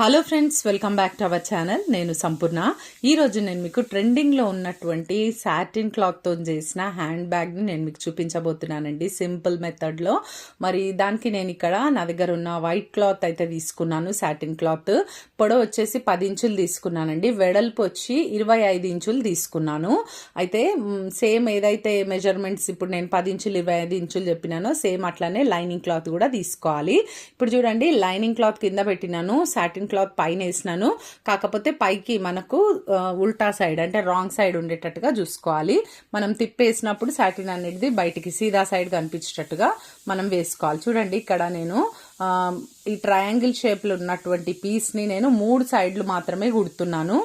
Hello friends welcome back to our channel నేను సంపూర్ణ. ఈరోజు నేను మీకు ట్రెండింగ్లో ఉన్నటువంటి సాటిన్ క్లాత్తో చేసిన హ్యాండ్ బ్యాగ్ని నేను మీకు చూపించబోతున్నానండి. సింపుల్ మెథడ్లో మరి దానికి నేను ఇక్కడ నా దగ్గర ఉన్న వైట్ క్లాత్ అయితే తీసుకున్నాను సాటిన్ క్లాత్ పొడవు వచ్చేసి పది ఇంచులు తీసుకున్నానండి. వెడల్పు వచ్చి ఇరవై ఐదు ఇంచులు తీసుకున్నాను. అయితే సేమ్ ఏదైతే మెజర్మెంట్స్ ఇప్పుడు నేను పది ఇంచులు ఇరవై ఐదు ఇంచులు చెప్పినానో సేమ్ అట్లానే లైనింగ్ క్లాత్ కూడా తీసుకోవాలి. ఇప్పుడు చూడండి లైనింగ్ క్లాత్ కింద పెట్టినాను సాటిన్ క్లాత్ పైన వేసినాను. కాకపోతే పైకి మనకు ఉల్టా సైడ్ అంటే రాంగ్ సైడ్ ఉండేటట్టుగా చూసుకోవాలి. మనం తిప్పేసినప్పుడు సాటిన్ అనేది బయటికి సీదా సైడ్ కనిపించేటట్టుగా మనం వేసుకోవాలి. చూడండి ఇక్కడ నేను ఈ ట్రయాంగిల్ షేప్లో ఉన్నటువంటి పీస్ని నేను మూడు సైడ్లు మాత్రమే కుడుతున్నాను.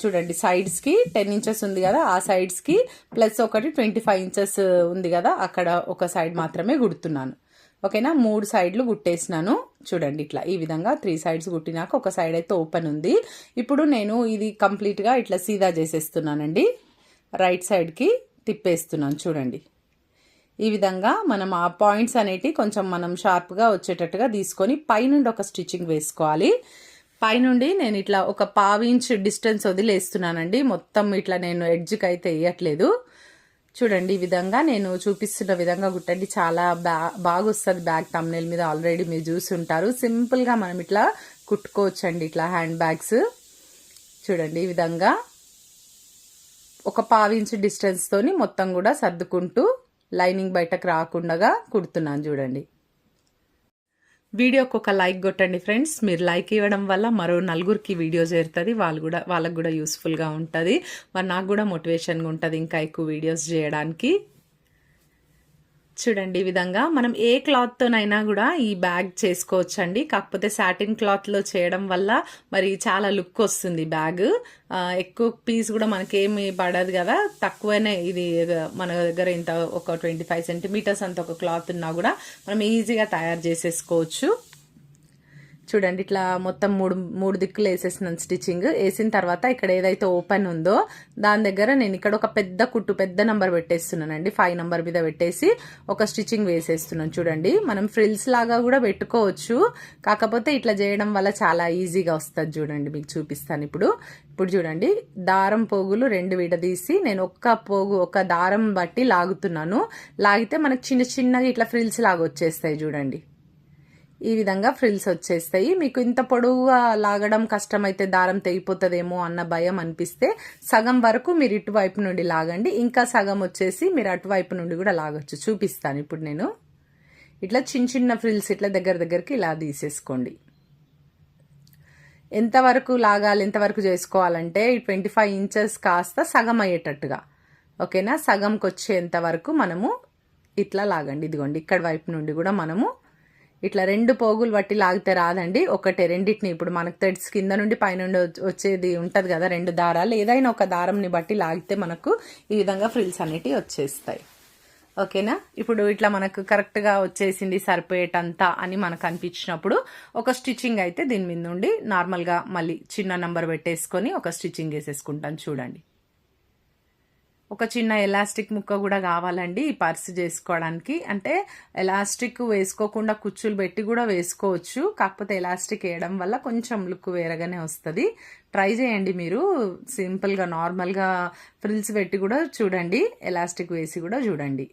చూడండి సైడ్స్కి టెన్ ఇంచెస్ ఉంది కదా ఆ సైడ్స్కి ప్లస్ ఒకటి ట్వంటీ ఫైవ్ ఇంచెస్ ఉంది కదా అక్కడ ఒక సైడ్ మాత్రమే కుడుతున్నాను. ఓకేనా? మూడు సైడ్లు కుట్టేసినాను చూడండి ఇట్లా ఈ విధంగా త్రీ సైడ్స్ కుట్టినాక ఒక సైడ్ అయితే ఓపెన్ ఉంది. ఇప్పుడు నేను ఇది కంప్లీట్గా ఇట్లా సీదా చేసేస్తున్నానండి. రైట్ సైడ్కి తిప్పేస్తున్నాను చూడండి. ఈ విధంగా మనం ఆ పాయింట్స్ అనేటివి కొంచెం మనం షార్ప్గా వచ్చేటట్టుగా తీసుకొని పైనుండి ఒక స్టిచ్చింగ్ వేసుకోవాలి. పైనుండి నేను ఇట్లా ఒక పావు ఇంచ్ డిస్టెన్స్ వదిలేస్తున్నానండి. మొత్తం ఇట్లా నేను ఎడ్జ్కి అయితే వేయట్లేదు. చూడండి ఈ విధంగా నేను చూపిస్తున్న విధంగా కుట్టండి చాలా బా బాగా వస్తుంది బ్యాగ్ తమ్నేల్ మీద. ఆల్రెడీ మీరు చూసి ఉంటారు. సింపుల్గా మనం ఇట్లా కుట్టుకోవచ్చండి ఇట్లా హ్యాండ్ బ్యాగ్స్ చూడండి ఈ విధంగా ఒక పావించు డిస్టెన్స్తోని మొత్తం కూడా సర్దుకుంటూ లైనింగ్ బయటకు రాకుండా కుడుతున్నాను చూడండి. వీడియోకి ఒక లైక్ కొట్టండి ఫ్రెండ్స్. మీరు లైక్ ఇవ్వడం వల్ల మరో నలుగురికి వీడియో చేరుతుంది. వాళ్ళు కూడా వాళ్ళకు కూడా యూస్ఫుల్గా ఉంటుంది. మరి నాకు కూడా మోటివేషన్గా ఉంటుంది ఇంకా ఎక్కువ వీడియోస్ చేయడానికి. చూడండి ఈ విధంగా. మనం ఏ క్లాత్తోనైనా కూడా ఈ బ్యాగ్ చేసుకోవచ్చండి. కాకపోతే సాటిన్ క్లాత్లో చేయడం వల్ల మరి చాలా లుక్ వస్తుంది బ్యాగ్. ఎక్కువ పీస్ కూడా మనకేమి పడదు కదా. తక్కువనే ఇది మన దగ్గర ఇంత ఒక ట్వంటీ ఫైవ్ సెంటీమీటర్స్ అంత ఒక క్లాత్ ఉన్నా కూడా మనం ఈజీగా తయారు చేసేసుకోవచ్చు. చూడండి ఇట్లా మొత్తం మూడు మూడు దిక్కులు వేసేసినాను స్టిచ్చింగ్. వేసిన తర్వాత ఇక్కడ ఏదైతే ఓపెన్ ఉందో దాని దగ్గర నేను ఇక్కడ ఒక పెద్ద కుట్టు పెద్ద నంబర్ పెట్టేస్తున్నానండి. ఫైవ్ నంబర్ మీద పెట్టేసి ఒక స్టిచ్చింగ్ వేసేస్తున్నాను చూడండి. మనం ఫ్రిల్స్ లాగా కూడా పెట్టుకోవచ్చు. కాకపోతే ఇట్లా చేయడం వల్ల చాలా ఈజీగా వస్తుంది చూడండి మీకు చూపిస్తాను ఇప్పుడు. ఇప్పుడు చూడండి దారం పోగులు రెండు విడదీసి నేను ఒక్క పోగు ఒక దారం బట్టి లాగుతున్నాను. లాగితే మనకు చిన్న చిన్నగా ఇట్లా ఫ్రిల్స్ లాగా వచ్చేస్తాయి చూడండి. ఈ విధంగా ఫ్రిల్స్ వచ్చేస్తాయి. మీకు ఇంత పొడవుగా లాగడం కష్టమైతే దారం తెగిపోతుందేమో అన్న భయం అనిపిస్తే సగం వరకు మీరు ఇటువైపు నుండి లాగండి. ఇంకా సగం వచ్చేసి మీరు అటువైపు నుండి కూడా లాగొచ్చు. చూపిస్తాను ఇప్పుడు నేను. ఇట్లా చిన్న చిన్న ఫ్రిల్స్ ఇట్లా దగ్గర దగ్గరికి ఇలా తీసేసుకోండి. ఎంతవరకు లాగాలి ఎంతవరకు చేసుకోవాలంటే ట్వంటీ ఫైవ్ ఇంచెస్ కాస్త సగం అయ్యేటట్టుగా. ఓకేనా? సగంకి వచ్చేంత వరకు మనము ఇట్లా లాగండి. ఇదిగోండి ఇక్కడ వైపు నుండి కూడా మనము ఇట్లా రెండు పోగులు బట్టి లాగితే రాదండి. ఒకటే రెండింటిని ఇప్పుడు మనకు థ్రెడ్స్ కింద నుండి పైనుండి వచ్చేది ఉంటుంది కదా రెండు దారాలు. ఏదైనా ఒక దారంని బట్టి లాగితే మనకు ఈ విధంగా ఫ్రిల్స్ అనేటివి వచ్చేస్తాయి. ఓకేనా? ఇప్పుడు ఇట్లా మనకు కరెక్ట్గా వచ్చేసింది సరిపోయేటంతా అని మనకు అనిపించినప్పుడు ఒక స్టిచ్చింగ్ అయితే దీని మీద నుండి నార్మల్గా మళ్ళీ చిన్న నంబర్ పెట్టేసుకొని ఒక స్టిచ్చింగ్ వేసేసుకుంటాను చూడండి. ఒక చిన్న ఎలాస్టిక్ ముక్క కూడా కావాలండి ఈ పర్స్ చేసుకోవడానికి. అంటే ఎలాస్టిక్ వేసుకోకుండా కుచ్చులు పెట్టి కూడా వేసుకోవచ్చు. కాకపోతే ఎలాస్టిక్ వేయడం వల్ల కొంచెం లుక్ వేరగానే వస్తుంది. ట్రై చేయండి మీరు. సింపుల్గా నార్మల్గా ఫ్రిల్స్ పెట్టి కూడా చూడండి. ఎలాస్టిక్ వేసి కూడా చూడండి.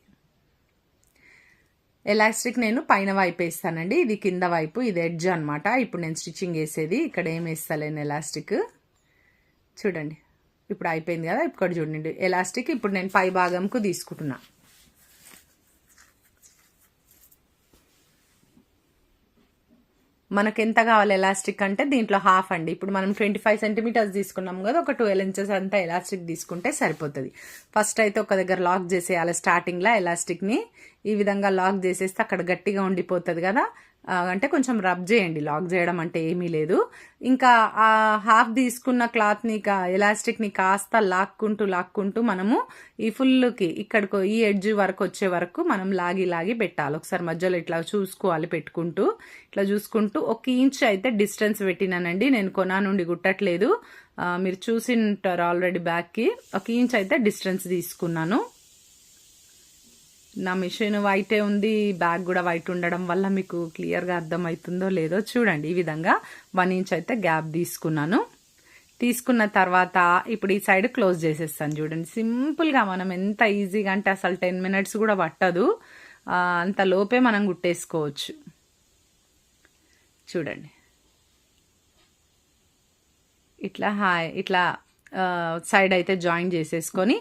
ఎలాస్టిక్ నేను పైన వైపు వేస్తానండి. ఇది కింద వైపు ఇది ఎడ్జ్ అనమాట ఇప్పుడు నేను స్టిచ్చింగ్ వేసేది. ఇక్కడ ఏం వేస్తలేను ఎలాస్టిక్ చూడండి. ఇప్పుడు అయిపోయింది కదా ఇప్పుడు చూడండి. ఎలాస్టిక్ ఇప్పుడు నేను పై భాగంకు తీసుకుంటున్నా. మనకు ఎంత కావాలి ఎలాస్టిక్ అంటే దీంట్లో హాఫ్ అండి. ఇప్పుడు మనం ట్వంటీ ఫైవ్ సెంటీమీటర్స్ తీసుకున్నాం కదా ఒక ట్వెల్వ్ ఇంచెస్ అంతా ఎలాస్టిక్ తీసుకుంటే సరిపోతుంది. ఫస్ట్ అయితే ఒక దగ్గర లాక్ చేసేయాలి స్టార్టింగ్లో ఎలాస్టిక్ని ఈ విధంగా లాక్ చేసేస్తే అక్కడ గట్టిగా ఉండిపోతుంది కదా అంటే కొంచెం రబ్ చేయండి. లాక్ చేయడం అంటే ఏమీ లేదు. ఇంకా ఆ హాఫ్ తీసుకున్న క్లాత్ని ఎలాస్టిక్ని కాస్త లాక్కుంటూ లాక్కుంటూ మనము ఈ ఫుల్కి ఇక్కడికి ఈ ఎడ్జ్ వరకు వచ్చే వరకు మనం లాగి లాగి పెట్టాలి. ఒకసారి మధ్యలో ఇట్లా చూసుకోవాలి పెట్టుకుంటూ ఇట్లా చూసుకుంటూ ఒక ఇంచ్ అయితే డిస్టెన్స్ పెట్టినానండి. నేను కొనా నుండి కుట్టట్లేదు మీరు చూసింటారు ఆల్రెడీ బ్యాక్కి. ఒక ఇంచ్ అయితే డిస్టెన్స్ తీసుకున్నాను. నా మిషన్ వైటే ఉంది బ్యాగ్ కూడా వైట్ ఉండడం వల్ల మీకు క్లియర్గా అర్థమవుతుందో లేదో చూడండి. ఈ విధంగా వన్ ఇంచ్ అయితే గ్యాప్ తీసుకున్నాను. తీసుకున్న తర్వాత ఇప్పుడు ఈ సైడ్ క్లోజ్ చేసేస్తాను చూడండి. సింపుల్గా మనం ఎంత ఈజీగా అంటే అసలు టెన్ మినిట్స్ కూడా పట్టదు. అంత లోపే మనం కుట్టేసుకోవచ్చు చూడండి. ఇట్లా హాయ్ ఇట్లా సైడ్ అయితే జాయిన్ చేసేసుకొని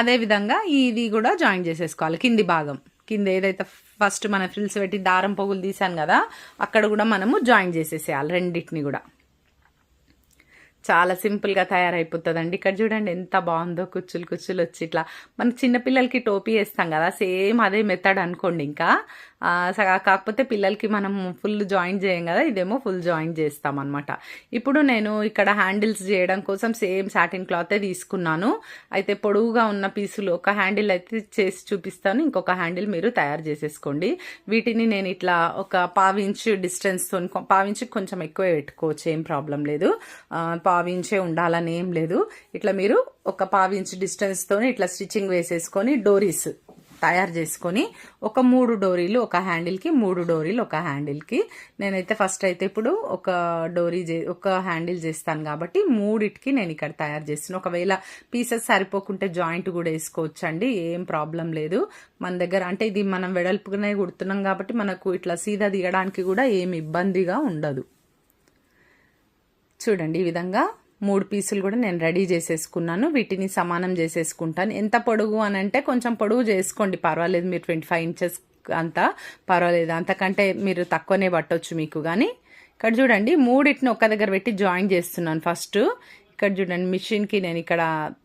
అదే విధంగా ఇది కూడా జాయిన్ చేసేసుకోవాలి కింది భాగం. కింద ఏదైతే ఫస్ట్ మన ఫ్రిల్స్ పెట్టి దారం పొగులు తీసాను కదా అక్కడ కూడా మనము జాయిన్ చేసేసేయాలి రెండింటిని కూడా. చాలా సింపుల్గా తయారైపోతుందండి. ఇక్కడ చూడండి ఎంత బాగుందో కుచ్చులు కుచ్చులు వచ్చి ఇట్లా. మన చిన్నపిల్లలకి టోపీ వేస్తాం కదా సేమ్ అదే మెథడ్ అనుకోండి ఇంకా. కాకపోతే పిల్లలకి మనం ఫుల్ జాయిన్ చేయం కదా ఇదేమో ఫుల్ జాయిన్ చేస్తాం అనమాట ఇప్పుడు నేను ఇక్కడ హ్యాండిల్స్ చేయడం కోసం సేమ్ సాటిన్ క్లాతే తీసుకున్నాను. అయితే పొడవుగా ఉన్న పీసులు ఒక హ్యాండిల్ అయితే చేసి చూపిస్తాను. ఇంకొక హ్యాండిల్ మీరు తయారు చేసేసుకోండి. వీటిని నేను ఇట్లా ఒక పావించు డిస్టెన్స్తో పావించి కొంచెం ఎక్కువే పెట్టుకోవచ్చు ఏం ప్రాబ్లం లేదు. పావించే ఉండాలని ఏం లేదు. ఇట్లా మీరు ఒక పావించు డిస్టెన్స్తో ఇట్లా స్టిచ్చింగ్ వేసేసుకొని డోరీస్ తయారు చేసుకొని ఒక మూడు డోరీలు ఒక హ్యాండిల్కి మూడు డోరీలు ఒక హ్యాండిల్కి. నేనైతే ఫస్ట్ అయితే ఇప్పుడు ఒక డోరీ ఒక హ్యాండిల్ చేస్తాను కాబట్టి మూడిటికి నేను ఇక్కడ తయారు చేస్తున్నాను ఒకవేళ పీసెస్ సరిపోకుంటే జాయింట్ కూడా వేసుకోవచ్చు అండి ఏం ప్రాబ్లం లేదు. మన దగ్గర అంటే ఇది మనం వెడల్పుగానే కుడుతున్నాం కాబట్టి మనకు ఇట్లా సీదా దిగడానికి కూడా ఏం ఇబ్బందిగా ఉండదు. చూడండి ఈ విధంగా మూడు పీసులు కూడా నేను రెడీ చేసేసుకున్నాను. వీటిని సమానం చేసేసుకుంటాను. ఎంత పొడుగు అని అంటే కొంచెం పొడుగు చేసుకోండి. పర్వాలేదు మీరు ట్వంటీ ఫైవ్ ఇంచెస్ అంతా పర్వాలేదు. అంతకంటే మీరు తక్కువనే పట్టవచ్చు మీకు కానీ ఇక్కడ చూడండి మూడింటిని ఒక్క దగ్గర పెట్టి జాయిన్ చేస్తున్నాను ఫస్ట్. ఇక్కడ చూడండి మిషన్కి నేను ఇక్కడ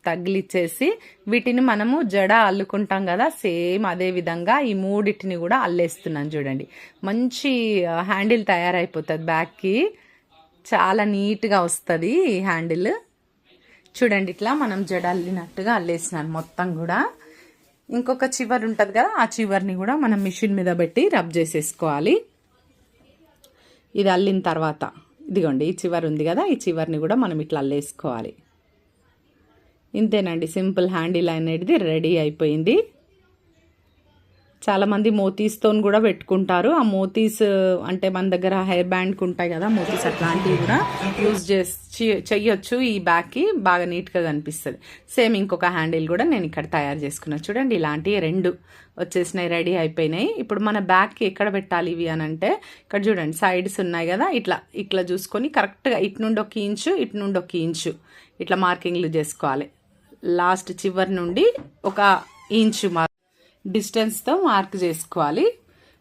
తగిలిచ్చేసి వీటిని మనము జడ అల్లుకుంటాం కదా సేమ్ అదే విధంగా ఈ మూడింటిని కూడా అల్లేస్తున్నాను చూడండి. మంచి హ్యాండిల్ తయారైపోతుంది బ్యాగ్కి చాలా నీట్గా వస్తుంది హ్యాండిల్. చూడండి ఇట్లా మనం జడ అల్లినట్టుగా అల్లేసినాను మొత్తం కూడా. ఇంకొక చివరి ఉంటుంది కదా ఆ చివరిని కూడా మనం మిషన్ మీద పెట్టి రబ్ చేసేసుకోవాలి. ఇది అల్లిన తర్వాత ఇదిగోండి ఈ చివరి ఉంది కదా ఈ చివరిని కూడా మనం ఇట్లా అల్లేసుకోవాలి. ఇంతేనండి సింపుల్ హ్యాండిల్ అనేది రెడీ అయిపోయింది. చాలామంది మోతీస్తో కూడా పెట్టుకుంటారు. ఆ మోతీస్ అంటే మన దగ్గర హెయిర్ బ్యాండ్కి ఉంటాయి కదా మోతీస్ అట్లాంటివి కూడా యూజ్ చేసి చెయ్యొచ్చు. ఈ బ్యాగ్కి బాగా నీట్గా కనిపిస్తుంది. సేమ్ ఇంకొక హ్యాండిల్ కూడా నేను ఇక్కడ తయారు చేసుకున్నాను చూడండి ఇలాంటివి రెండు వచ్చేసినాయి రెడీ అయిపోయినాయి. ఇప్పుడు మన బ్యాగ్కి ఎక్కడ పెట్టాలి ఇవి అని అంటే ఇక్కడ చూడండి సైడ్స్ ఉన్నాయి కదా ఇట్లా ఇట్లా చూసుకొని కరెక్ట్గా ఇటు నుండి ఒక ఇంచు ఇటు నుండి ఒక ఇంచు ఇట్లా మార్కింగ్లు చేసుకోవాలి. లాస్ట్ చివరి నుండి ఒక ఇంచు మార్క్ డిస్టెన్స్తో మార్క్ చేసుకోవాలి.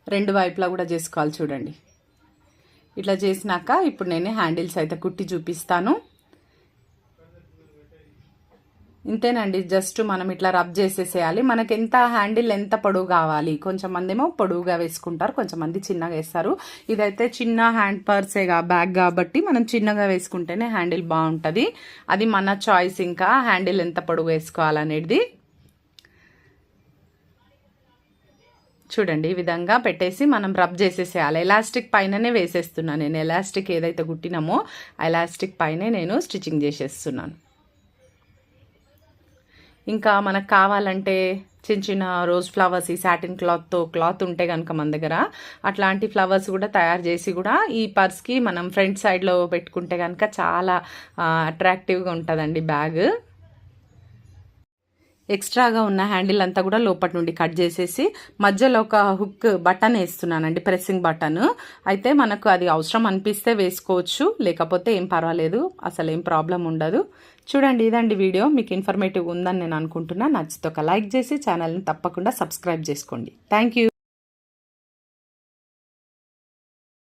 రెండు వైపులా కూడా చేసుకోవాలి చూడండి. ఇట్లా చేసినాక ఇప్పుడు నేను హ్యాండిల్స్ అయితే కుట్టి చూపిస్తాను. ఇంతేనండి జస్ట్ మనం ఇట్లా రబ్ చేసేసేయాలి. మనకి ఎంత హ్యాండిల్ ఎంత పొడవు కావాలి? కొంచెం ఏమో పొడవుగా వేసుకుంటారు కొంచెం మంది చిన్నగా వేస్తారు. ఇదైతే చిన్న హ్యాండ్ పర్సేగా బ్యాగ్ కాబట్టి మనం చిన్నగా వేసుకుంటేనే హ్యాండిల్ బాగుంటుంది. అది మన చాయిస్ ఇంకా హ్యాండిల్ ఎంత పొడవు వేసుకోవాలనేది. చూడండి ఈ విధంగా పెట్టేసి మనం రబ్ చేసేసేయాలి. ఎలాస్టిక్ పైననే వేసేస్తున్నాను నేను. ఎలాస్టిక్ ఏదైతే కుట్టినామో ఎలాస్టిక్ పైనే నేను స్టిచ్చింగ్ చేసేస్తున్నాను. ఇంకా మనకు కావాలంటే చిన్న చిన్న రోజ్ ఫ్లవర్స్ ఈ సాటిన్ క్లాత్తో క్లాత్ ఉంటే కనుక మన దగ్గర అట్లాంటి ఫ్లవర్స్ కూడా తయారు చేసి కూడా ఈ పర్స్కి మనం ఫ్రంట్ సైడ్లో పెట్టుకుంటే కనుక చాలా అట్రాక్టివ్గా ఉంటుందండి బ్యాగ్. ఎక్స్ట్రాగా ఉన్న హ్యాండిల్ అంతా కూడా లోపటి నుండి కట్ చేసేసి మధ్యలో ఒక హుక్ బటన్ వేస్తున్నానండి ప్రెస్సింగ్ బటన్. అయితే మనకు అది అవసరం అనిపిస్తే వేసుకోవచ్చు లేకపోతే ఏం పర్వాలేదు అసలు ఏం ప్రాబ్లం ఉండదు. చూడండి ఇదండి వీడియో. మీకు ఇన్ఫర్మేటివ్ ఉందని నేను అనుకుంటున్నా. నచ్చితే ఒక లైక్ చేసి ఛానల్ని తప్పకుండా సబ్స్క్రైబ్ చేసుకోండి. Thank you.